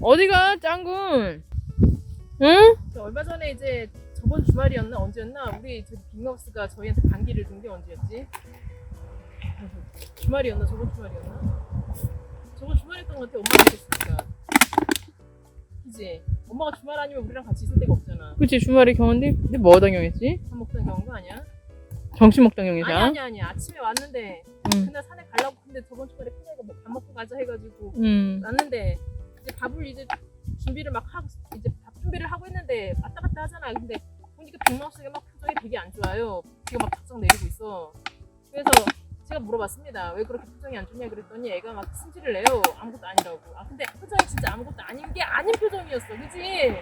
어디가 짱군? 응? 저 얼마 전에 이제 저번 주말이었나 언제였나 우리 저기 빅마우스가 저희한테 반기를 준 게 언제였지? 주말이었나 저번 주말이었나? 저번 주말이었던 것 같아 엄마가 그랬으니까 그지? 엄마가 주말 아니면 우리랑 같이 있을 데가 없잖아 그치 주말에 경인데 근데 뭐 경했지? 밥 먹던 경우가 아니야? 점심 먹다 아니 경이자. 아니 아니 아침에 왔는데 응. 그날 산에 가려고 근데 저번 주말에 큰애가 뭐밥 먹고 가자 해가지고 응. 왔는데 이제 밥을 이제 준비를 막 하고 이제 밥 준비를 하고 있는데 왔다 갔다 하잖아. 근데 보니까 빅마우스가 막 표정이 되게 안 좋아요. 비가 막 탁탁 내리고 있어. 그래서 제가 물어봤습니다. 왜 그렇게 표정이 안 좋냐 그랬더니 애가 막 승질을 내요. 아무것도 아니라고. 아 근데 표정이 진짜 아무것도 아닌 게 아닌 표정이었어. 그지?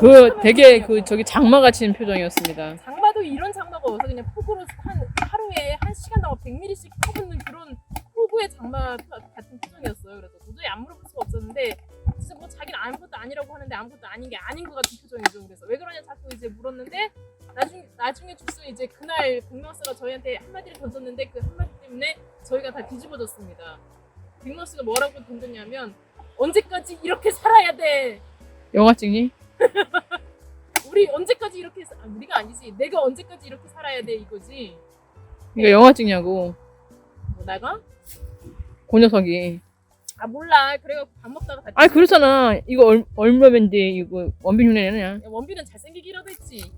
그 되게. 그 저기 장마 같은 표정이었습니다. 장마도 이런 장마가 와서 그냥 폭우로 한 하루에 한 시간 동안 100ml씩 퍼붓는 그런 폭우의 장마 같은 표정이었어요. 그래서 도저히 안 물어볼 수가 없었는데 하는데 아무것도 아닌 게 아닌 것 같은 표정이죠. 그래서 왜 그러냐 자꾸 이제 물었는데 나중 나중에 죽순 이제 그날 빅마우스가 저희한테 한마디를 던졌는데 그 한마디 때문에 저희가 다 뒤집어졌습니다. 빅마우스가 뭐라고 던졌냐면 언제까지 이렇게 살아야 돼? 영화 찍니? 우리 언제까지 이렇게 사- 아, 우리가 아니지 내가 언제까지 이렇게 살아야 돼 이거지 이거 영화 찍냐고. 뭐 나가? 그 녀석이. 아 몰라 그래갖고 밥 먹다가 다아 그렇잖아. 이거 얼, 얼마인데 이거 원빈 흉내 내냐? 야, 원빈은 잘생기기라도 했지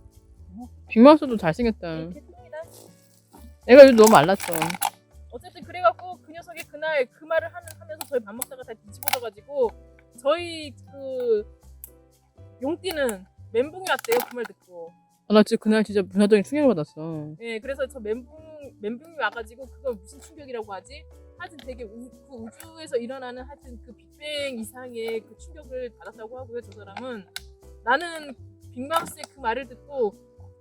빅마우스도 잘생겼다. 이렇게 똥이다 애가 요즘 너무 말랐어. 어쨌든 그래갖고 그 녀석이 그날 그 말을 하는, 하면서 저희 밥 먹다가 다 뒤집어져가지고 저희 그 용띠는 멘붕이 왔대요 그 말 듣고 아, 나 진짜 그날 진짜 문화적인 충격을 받았어. 예 그래서 저 멘붕 멘붕이 와가지고 그걸 무슨 충격이라고 하지 하여튼 되게 우, 그 우주에서 일어나는 하여튼 그 빅뱅 이상의 그 충격을 받았다고 하고요 저 사람은. 나는 빅마우스의 그 말을 듣고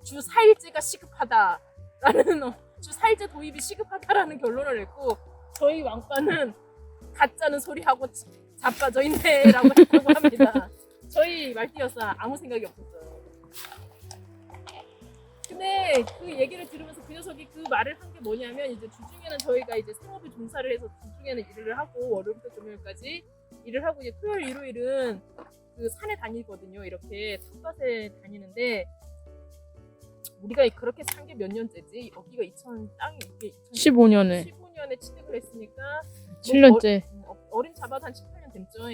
주 4일째가 시급하다 라는 어, 주 4일째 도입이 시급하다라는 결론을 냈고 저희 왕빠는 가짜는 소리하고 자- 자빠져 있네 라고 했다고 합니다. 저희 말띠여사 아무 생각이 없었어요 근데 그 얘기를 들으면서 그 녀석이 그 말을 한 게 뭐냐면 이제 주중에는 저희가 이제 생업에 종사를 해서 주중에는 일을 하고 월요일부터 금요일까지 일을 하고 이제 토요일 일요일은 그 산에 다니거든요 이렇게 텃밭에 다니는데 우리가 그렇게 산 게 몇 년째지 여기가 2000 땅이 이게 15년에 2015년에 취득을 했으니까 7년째. 어, 어림 잡아도 한 7, 8년 됐죠.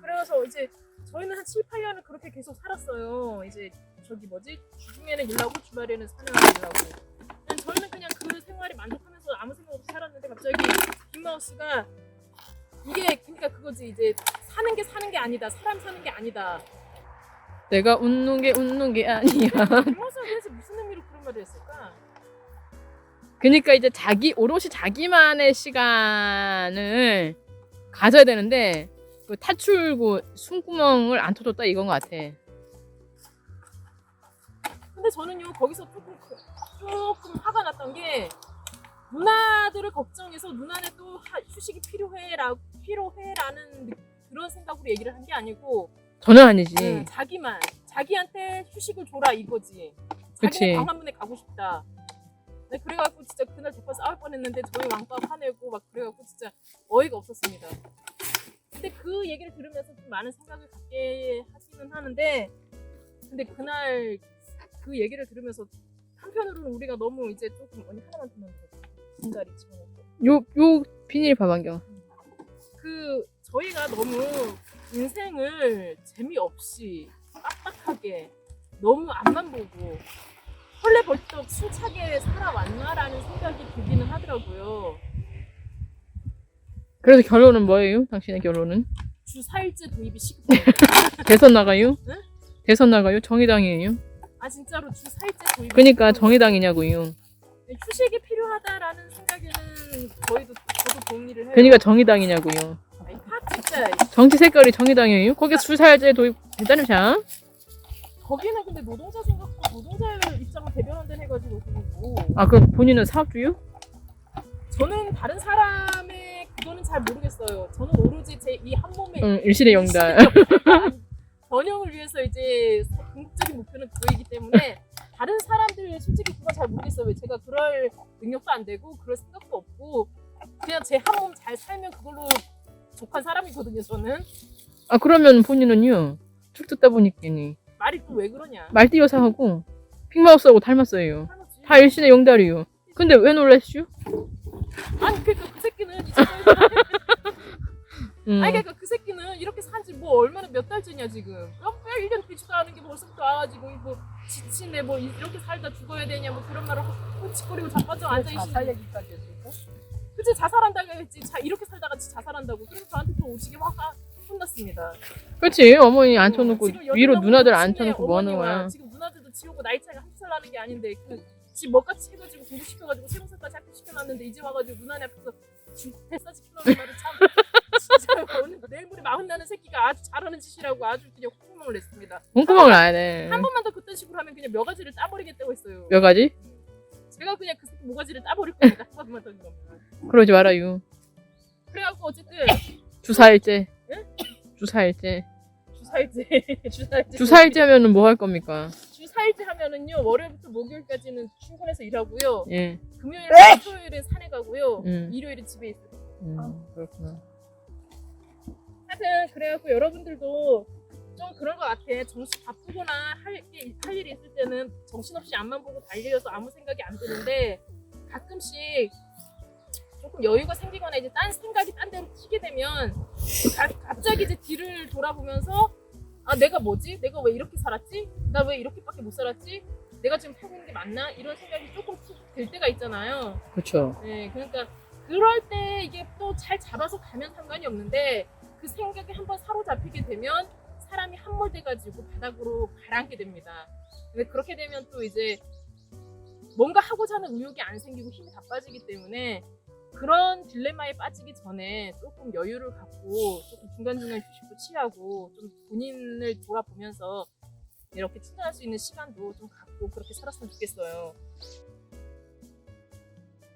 그래서 이제 저희는 한 7, 8년을 그렇게 계속 살았어요. 이제 저기 뭐지? 주중에는 일하고 주말에는 산에 일하고. 그냥 저희는 그냥 그 생활에 만족하면서 아무 생각 없이 살았는데 갑자기 빅마우스가 이게 그러니까 그거지 이제 사는 게 사는 게 아니다. 사람 사는 게 아니다. 내가 웃는 게 웃는 게 아니야. 빅마우스가 도대체 무슨 의미로 그런 말을 했을까? 그러니까 이제 자기 오롯이 자기만의 시간을 가져야 되는데 그 탈출구 숨구멍을 안 터줬다 이건 것 같아. 근데 저는요 거기서 조금 그- 조금 화가 났던 게 누나들을 걱정해서 누나네 또 하- 휴식이 필요해라 필요해라는 느- 그런 생각으로 얘기를 한 게 아니고 전혀 아니지. 응, 자기만 자기한테 휴식을 줘라 이거지. 그치. 자기는 광화문에 가고 싶다. 네, 그래갖고 진짜 그날 대파 싸울 뻔했는데 저희 왕빠 화내고 막 그래갖고 진짜 어이가 없었습니다. 근데 그 얘기를 들으면서 좀 많은 생각을 갖게 하기는 하는데 근데 그날 그 얘기를 들으면서 한편으로는 우리가 너무 이제 조금 언니 하나만 주면 되겠다. 진다리 집어넣고 요 요 비닐 봐방경. 그 저희가 너무 인생을 재미없이 빡빡하게 너무 앞만 보고 헐레벌떡 숨차게 살아왔나라는 생각이 들기는 하더라고요. 그래서 결론은 뭐예요? 당신의 결론은 주 4일째 도입이 시급해요. 대선 나가요? 네? 대선 나가요? 정의당이에요? 아 진짜로 주 4일째 도입이 그러니까. 정의당이냐고요. 휴식이 필요하다라는 생각에는 저희도 저도 동의를 해요. 그러니까 정의당이냐고요. 아이, 팍 진짜 정치 색깔이 정의당이에요? 거기 수사일제 도입 괜찮으셔? 거기는 근데 노동자 생각도 노동자의 입장을 대변한다는 해가지고 그거고 아 그럼 본인은 사업주요? 저는 다른 그거는 잘 모르겠어요. 저는 오로지 제 이 한 몸의 응 일실의 영달. 번영을 위해서 이제 궁극적인 목표는 그거이기 때문에 다른 사람들 솔직히 그건 잘 모르겠어요. 제가 그럴 능력도 안 되고 그럴 생각도 없고 그냥 제 한 몸 잘 살면 그걸로 족한 사람이거든요. 저는 아 그러면 본인은요 쭉 듣다 보니까니 말이 또 왜 그러냐? 말띠 여사하고 빅마우스하고 닮았어요 하나지. 다 일신의 용달이요 근데 왜 놀랬슈? 아니 그러니까 그 새끼는 이제 음. 아니 그러니까 그 새끼는 이렇게 산지 뭐 얼마나 몇 달째냐 지금. 왜 1년 되지도 않은 게 벌써부터 와가지고 뭐 지치네 뭐 이렇게 살다 죽어야 되냐 뭐 그런 말을 하고 치거리고 자빠져 앉아있는 자살 얘기까지 했을까? 그치 자살한다고 했지. 자 이렇게 살다가 지 자살한다고. 그래서 저한테 또 오지게 화가 혼났습니다. 그치 어머니 앉혀놓고 지금 위로 명 누나들 앉혀놓고 뭐 하는 거야? 지금 누나들도 지우고 나이 차이가 한 살 나는 게 아닌데 그집 뭐같이 해가지고 공부 시켜가지고 세공사까지 합격시켜놨는데 이제 와가지고 누나네 앞에서 주 대사 시켜놓는 말을 참 진짜. 오늘 내일 모레 마흔 나는 새끼가 아주 잘하는 짓이라고 아주 그냥 콧구멍을 냈습니다. 콩구멍을 놔야 돼한 번만 더 그딴 식으로 하면 그냥 몇 가지를 따버리겠다고 했어요. 몇 가지? 제가 그냥 그 새끼 모가지를 따버릴 겁니다. 한 번만 더 이러면 그러지 말아요 그래갖고 어쨌든 주사일제. 응? 주사일제. 주사일제. 주사일제. 주사일제 하면은 뭐 할 겁니까? 주사일제 하면은요 월요일부터 목요일까지는 출근해서 일하고요. 예. 금요일에 토요일은 산에 가고요. 음. 일요일은 집에 있어요. 음, 그렇구나. 하여튼 그래갖고 여러분들도 좀 그런 것 같아 정신 바쁘거나 할, 게, 할 일이 있을 때는 정신없이 앞만 보고 달려서 아무 생각이 안 드는데 가끔씩 조금 여유가 생기거나 이제 딴 생각이 딴 데로 튀게 되면 가- 갑자기 이제 뒤를 돌아보면서 아 내가 뭐지? 내가 왜 이렇게 살았지? 나 왜 이렇게밖에 못 살았지? 내가 지금 살고 있는 게 맞나? 이런 생각이 조금 툭들 때가 있잖아요. 그렇죠. 네, 그러니까 그럴 때 이게 또 잘 잡아서 가면 상관이 없는데 그 생각에 한번 사로잡히게 되면 사람이 함몰돼가지고 바닥으로 가라앉게 됩니다. 근데 그렇게 되면 또 이제 뭔가 하고자 하는 의욕이 안 생기고 힘이 다 빠지기 때문에 그런 딜레마에 빠지기 전에 조금 여유를 갖고 조금 중간중간 휴식도 취하고 좀 본인을 돌아보면서 이렇게 충전할 수 있는 시간도 좀 갖고 그렇게 살았으면 좋겠어요.